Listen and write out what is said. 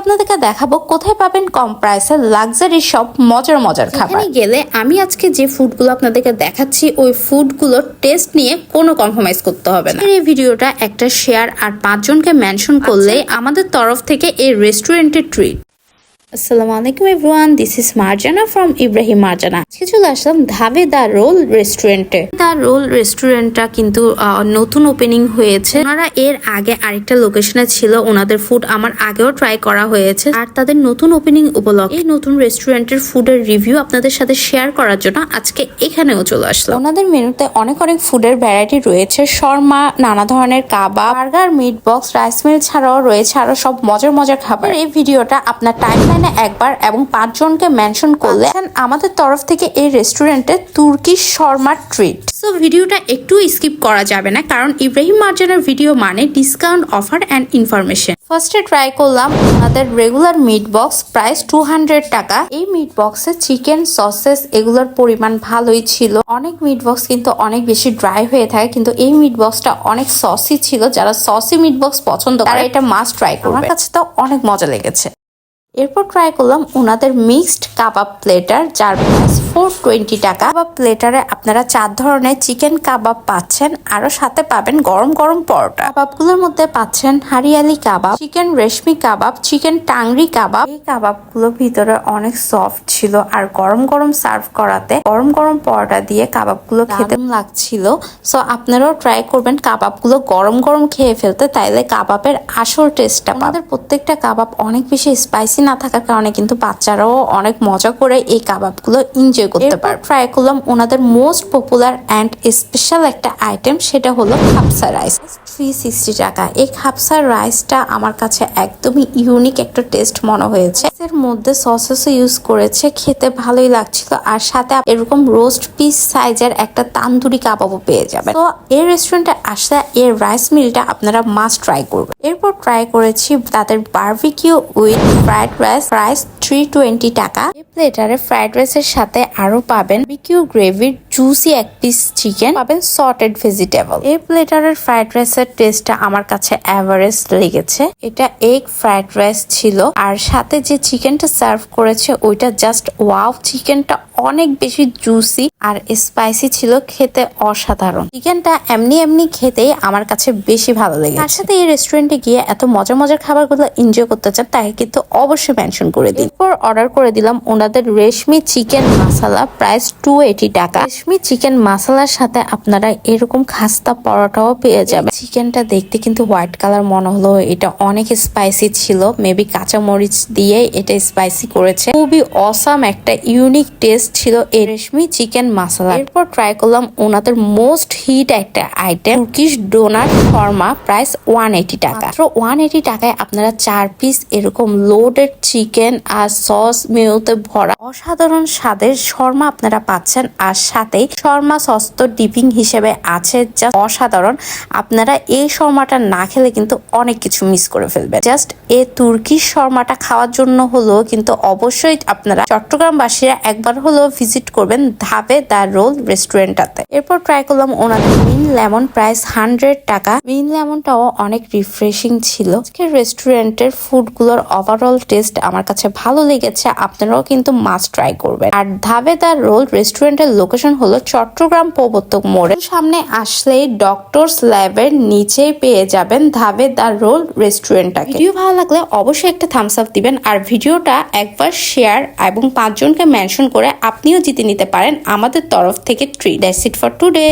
আপনাদেরকে দেখাবো কোথায় পাবেন কম প্রাইসে লাক্সারি সব মজার মজার খাবার। এখানে গেলে আমি আজকে যে ফুডগুলো আপনাদেরকে দেখাচ্ছি ওই ফুডগুলোর টেস্ট নিয়ে কোনো কম্প্রোমাইজ করতে হবে না। এই ভিডিওটা একটা শেয়ার আর পাঁচজনকে মেনশন করলে আমাদের তরফ থেকে এই রেস্টুরেন্টের ট্রিট আসসালামু আলাইকুম everyone this is Marjana from Ibrahim Marjana আজকে চলে আসলাম ধাবে দা রোল রেস্টুরেন্টে। দা রোল রেস্টুরেন্টটা কিন্তু নতুন ওপেনিং হয়েছে। ওনারা এর আগে আরেকটা লোকেশনে ছিল। ওনাদের ফুড আমার আগেও ট্রাই করা হয়েছে। আর তাদের নতুন ওপেনিং উপলক্ষে এই নতুন রেস্টুরেন্টের ফুডের রিভিউ আপনাদের সাথে শেয়ার করার জন্য আজকে এখানেও চলে আসলাম। ওনাদের মেনুতে অনেক অনেক ফুডের ভ্যারাইটি রয়েছে। শর্মা, নানা ধরনের কাবাব, burger meat box rice meal ছাড়াও রয়েছে আরও সব মজার মজার খাবার। এই ভিডিওটা আপনার টাইম লাইনে একবার এবং পাঁচজনকে মেনশন করলে আমাদের তরফ থেকে এই রেস্টুরেন্টে তুর্কি শর্মা ট্রিট সো ভিডিওটা একটু স্কিপ করা যাবে না কারণ ইব্রাহিম মার্জানার ভিডিও মানে ডিসকাউন্ট অফার অ্যান্ড ইনফরমেশন ফার্স্টে ট্রাই করলাম আমাদের regular meat box price two টাকা। এই মিট বক্সে চিকেন সসেস এগুলোর পরিমাণ ভালোই ছিল। অনেক মিট বক্স কিন্তু অনেক বেশি ড্রাই হয়ে থাকে কিন্তু এই মিট বক্সটা অনেক সসি ছিল। যারা সসি মিট বক্স পছন্দ করে এটা মাস্ট ট্রাই করবে। আমার কাছে তো অনেক মজা লেগেছে। এরপর ট্রাই করলাম ওনাদের মিক্সড কাবাব প্লেটার যার প্রাইস ফোর টোয়েন্টি টাকা। কাবাব প্লেটারে আপনারা চার ধরনের চিকেন কাবাব পাচ্ছেন আরও সাথে পাবেন গরম গরম পরোটা। কাবাবগুলোর মধ্যে পাচ্ছেন hariyali kebab chicken reshmi kebab chicken tangri kebab. এই কাবাবগুলো ভিতরে অনেক সফট ছিল আর গরম গরম সার্ভ করাতে গরম গরম পরোটা দিয়ে কাবাবগুলো খেতে লাগছিল। সো আপনারাও ট্রাই করবেন কাবাবগুলো গরম গরম খেয়ে ফেলতে তাইলে কাবাবের আসল টেস্টটা আমাদের প্রত্যেকটা কাবাব অনেক বেশি স্পাইসি না থাকার কারণে কিন্তু বাচ্চারাও অনেক মজা করে এই কাবাবগুলো এনজয় করতে পারে ট্রাই করলাম ওনাদের মোস্ট পপুলার অ্যান্ড স্পেশাল একটা আইটেম সেটা হলো খাপসা রাইস থ্রি সিক্সটি টাকা। এই খাপসা রাইসটা আমার কাছে একদমই ইউনিক একটা টেস্ট মনে হয়েছে। এর মধ্যে সসেসও ইউজ করেছে খেতে ভালোই লাগছিল। আর সাথে এরকম রোস্ট পিস সাইজের একটা তান্দুরি কাবাবও পেয়ে যাবেন। তো এই রেস্টুরেন্টে আসলে এর রাইস মিলটা আপনারা মাস্ট ট্রাই করবেন। এরপর ট্রাই করেছি তাদের barbecue with fried rice price three twenty টাকা। প্লেটারে ফ্রাইড রাইসের সাথে আরও পাবেন বিকিউ গ্রেভির জুসি এক পিস চিকেন পাবেন সর্টেড ভেজিটেবল এই প্লেটারের ফ্রাইড রাইসের টেস্টটা আমার কাছে অ্যাভারেজ লেগেছে। এটা এগ ফ্রাইড রাইস ছিল। আর সাথে যে চিকেনটা সার্ভ করেছে, ওইটা জাস্ট ওয়াও চিকেনটা অনেক বেশি জুসি আর স্পাইসি ছিল, খেতে অসাধারণ। চিকেনটা এমনি এমনি খেতেই আমার কাছে বেশি ভালো লেগেছে। তার সাথে এই রেস্টুরেন্টে গিয়ে এত মজার মজার খাবারগুলো এনজয় করতে চান, তাকে কিন্তু অবশ্যই মেনশন করে দিন। এরপর অর্ডার করে দিলাম ওনাদের reshmi chicken masala price two eighty টাকা। রেশমি চিকেন মাসালার সাথে আপনারা এরকম খাস্তা পরোটাও পেয়ে যাবেন। চিকেনটা দেখতে কিন্তু হোয়াইট কালার মনে হলো এটা অনেক স্পাইসি ছিল মেবি কাঁচামরিচ দিয়ে এটা স্পাইসি করেছে। খুবই অসাম একটা ইউনিক টেস্ট ছিল এই রেশমি চিকেন মাসালা এরপর ট্রাই করলাম ওনাদের মোস্ট হিট একটা আইটেম তুর্কিশ ডোনাট ফর্মা প্রাইস ওয়ান এইটি টাকা। ওয়ান এইটি টাকায় আপনারা চার পিস এরকম লোডেড চিকেন আর সস মেয়োতে ভরা অসাধারণ স্বাদের শর্মা আপনারা পাচ্ছেন আর সাথে শর্মা সস তো ডিপিং হিসেবে আছে। জাস্ট অসাধারণ। আপনারা এই শর্মাটা না খেলে কিন্তু অনেক কিছু মিস করে ফেলবেন। জাস্ট এ তুর্কি শর্মাটা খাওয়ার জন্য হলো কিন্তু অবশ্যই আপনারা চট্টগ্রামবাসীরা একবার হলো ভিজিট করবেন ধাপে দা রোল রেস্টুরেন্টটাতে। এরপর ট্রাই করলাম ওনাদের মিন লেমন প্রাইস হান্ড্রেড টাকা। মিন লেমনটাও অনেক রিফ্রেশিং ছিল। রেস্টুরেন্টের ফুডগুলোর ওভারঅল টেস্ট আমার কাছে ভালো লেগেছে। আপনারাও কিন্তু মাস্ট ট্রাই করবেন। আর ধাবে দা রোল রেস্টুরেন্টের লোকেশন হলো চট্টগ্রাম প্রবর্তক মোড়ে। সামনে আসলেই ডক্টরস ল্যাবের নিচেই পেয়ে যাবেন ধাবে দা রোল রেস্টুরেন্টটাকে। ভিডিও ভালো লাগলে অবশ্যই একটা থামস আপ দিবেন। আর ভিডিওটা একবার শেয়ার এবং পাঁচজনকে মেনশন করে আপনিও জিতে নিতে পারেন আমাদের তরফ থেকে ট্রি দ্যাটস ইট ফর টুডে.